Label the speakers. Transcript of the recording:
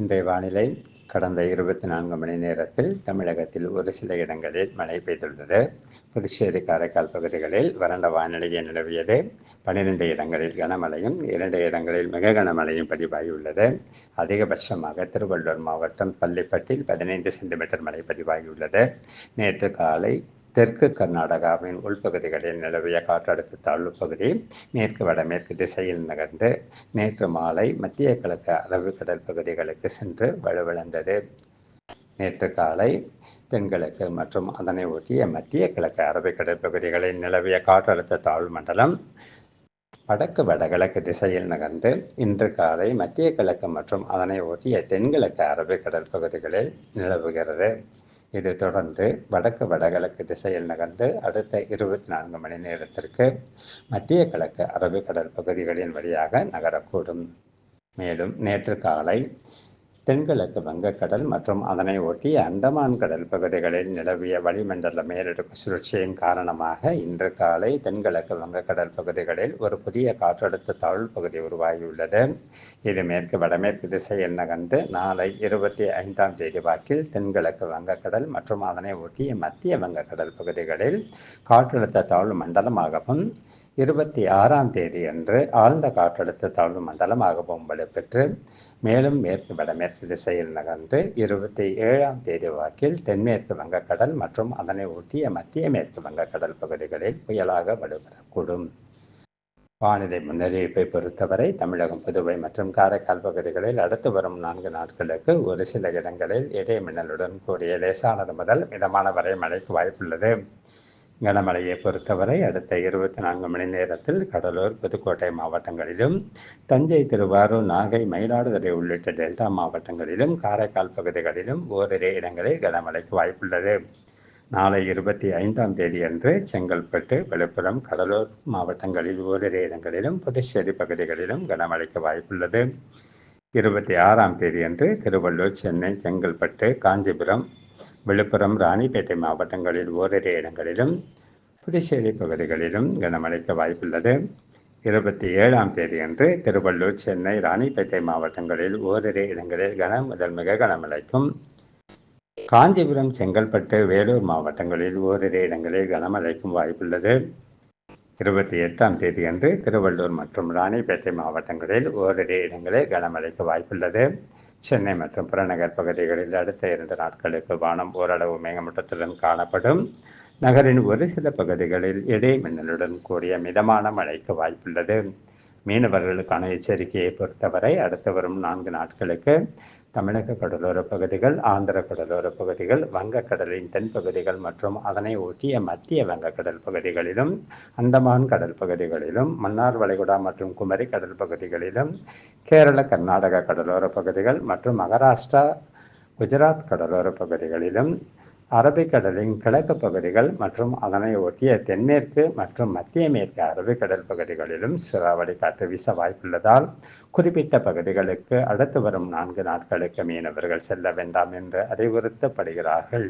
Speaker 1: இன்றைய வானிலை கடந்த இருபத்தி நான்கு மணி நேரத்தில் தமிழகத்தில் ஒரு சில இடங்களில் மழை பெய்துள்ளது புதுச்சேரி காரைக்கால் பகுதிகளில் வறண்ட வானிலையை நிலவியது பன்னிரண்டு இடங்களில் கனமழையும் இரண்டு இடங்களில் மிக கனமழையும் பதிவாகியுள்ளது அதிகபட்சமாக திருவள்ளூர் மாவட்டம் பள்ளிப்பட்டில் பதினைந்து சென்டிமீட்டர் மழை பதிவாகியுள்ளது நேற்று காலை தெற்கு கர்நாடகாவின் உள்பகுதிகளில் நிலவிய காற்றழுத்த தாழ்வு பகுதி மேற்கு வடமேற்கு திசையில் நகர்ந்து நேற்று மாலை மத்திய கிழக்கு அரபிக்கடல் பகுதிகளுக்கு சென்று வலுவிழந்தது நேற்று காலை தென்கிழக்கு மற்றும் அதனை ஒட்டிய மத்திய கிழக்கு அரபிக்கடல் பகுதிகளில் நிலவிய காற்றழுத்த தாழ்வு மண்டலம் வடக்கு வடகிழக்கு திசையில் நகர்ந்து இன்று காலை மத்திய கிழக்கு மற்றும் அதனை ஒட்டிய தென்கிழக்கு அரபிக்கடல் பகுதிகளில் நிலவுகிறது இது தொடர்ந்து வடக்கு வடகிழக்கு திசையில் நகர்ந்து அடுத்த இருபத்தி நான்கு மணி நேரத்திற்கு மத்திய கிழக்கு அரபிக்கடல் பகுதிகளின் வழியாக நகரக்கூடும் மேலும் நேற்று காலை தென்கிழக்கு வங்கக்கடல் மற்றும் அதனை ஒட்டி அந்தமான் கடல் பகுதிகளில் நிலவிய வளிமண்டல மேலடுக்கு சுழற்சியின் காரணமாக இன்று காலை தென்கிழக்கு வங்கக்கடல் பகுதிகளில் ஒரு புதிய காற்றழுத்த தாழ்வு பகுதி உருவாகியுள்ளது இது மேற்கு வடமேற்கு திசையில் நகர்ந்து நாளை இருபத்தி ஐந்தாம் தேதி வாக்கில் தென்கிழக்கு வங்கக்கடல் மற்றும் அதனை ஒட்டிய மத்திய வங்கக்கடல் பகுதிகளில் காற்றழுத்த தாழ்வு மண்டலமாகவும் இருபத்தி ஆறாம் தேதி அன்று ஆழ்ந்த காற்றழுத்த தாழ்வு மண்டலமாக வலுப்பெற்று மேலும் மேற்கு வடமேற்கு திசையில் நகர்ந்து இருபத்தி ஏழாம் தேதி வாக்கில் தென்மேற்கு வங்கக்கடல் மற்றும் அதனை ஒட்டிய மத்திய மேற்கு வங்கக்கடல் பகுதிகளில் புயலாக வலுவரக்கூடும் வானிலை முன்னறிவிப்பை பொறுத்தவரை தமிழகம் புதுவை மற்றும் காரைக்கால் பகுதிகளில் அடுத்து வரும் நான்கு நாட்களுக்கு ஒரு சில இடங்களில் இடைமின்னலுடன் கூடிய லேசானது முதல் மிதமான வரை மழைக்கு வாய்ப்புள்ளது கனமழையை பொறுத்தவரை அடுத்த இருபத்தி நான்கு மணி நேரத்தில் கடலூர் புதுக்கோட்டை மாவட்டங்களிலும் தஞ்சை திருவாரூர் நாகை மயிலாடுதுறை உள்ளிட்ட டெல்டா மாவட்டங்களிலும் காரைக்கால் பகுதிகளிலும் ஓரிரு இடங்களில் கனமழைக்கு வாய்ப்புள்ளது நாளை இருபத்தி ஐந்தாம் தேதி அன்று செங்கல்பட்டு விழுப்புரம் கடலூர் மாவட்டங்களில் ஓரிரு இடங்களிலும் புதுச்சேரி பகுதிகளிலும் கனமழைக்கு வாய்ப்புள்ளது இருபத்தி ஆறாம் தேதி அன்று திருவள்ளூர் சென்னை செங்கல்பட்டு காஞ்சிபுரம் விழுப்புரம் ராணிப்பேட்டை மாவட்டங்களில் ஓரிரு இடங்களிலும் புதுச்சேரி பகுதிகளிலும் கனமழைக்கு வாய்ப்புள்ளது இருபத்தி ஏழாம் தேதி அன்று திருவள்ளூர் சென்னை ராணிப்பேட்டை மாவட்டங்களில் ஓரிரு இடங்களில் கன முதல் மிக கனமழைக்கும் காஞ்சிபுரம் செங்கல்பட்டு வேலூர் மாவட்டங்களில் ஓரிரு இடங்களில் கனமழைக்கும் வாய்ப்புள்ளது இருபத்தி எட்டாம் தேதி அன்று திருவள்ளூர் மற்றும் ராணிப்பேட்டை மாவட்டங்களில் ஓரிரு இடங்களில் கனமழைக்கு வாய்ப்புள்ளது சென்னை மற்றும் புறநகர் பகுதிகளில் அடுத்த இரண்டு நாட்களுக்கு வானம் ஓரளவு மேகமூட்டத்துடன் காணப்படும் நகரின் ஒரு சில பகுதிகளில் இடைமின்னலுடன் கூடிய மிதமான மழைக்கு வாய்ப்புள்ளது மீனவர்களுக்கான எச்சரிக்கையை பொறுத்தவரை அடுத்து வரும் நான்கு நாட்களுக்கு தமிழக கடலோர பகுதிகள் ஆந்திர கடலோர பகுதிகள் வங்கக்கடலின் தென்பகுதிகள் மற்றும் அதனை ஒட்டிய மத்திய வங்கக்கடல் பகுதிகளிலும் அந்தமான் கடல் பகுதிகளிலும் மன்னார் வளைகுடா மற்றும் குமரி கடல் பகுதிகளிலும் கேரள கர்நாடக கடலோர பகுதிகள் மற்றும் மகாராஷ்டிரா குஜராத் கடலோர பகுதிகளிலும் அரபிக்கடலின் கிழக்கு பகுதிகள் மற்றும் அதனை ஒட்டிய தென்மேற்கு மற்றும் மத்திய மேற்கு அரபிக்கடல் பகுதிகளிலும் சிறாவளி காற்று வீச வாய்ப்புள்ளதால் குறிப்பிட்ட பகுதிகளுக்கு அடுத்து வரும் நான்கு நாட்களுக்கு மீனவர்கள் செல்ல வேண்டாம் என்று அறிவுறுத்தப்படுகிறார்கள்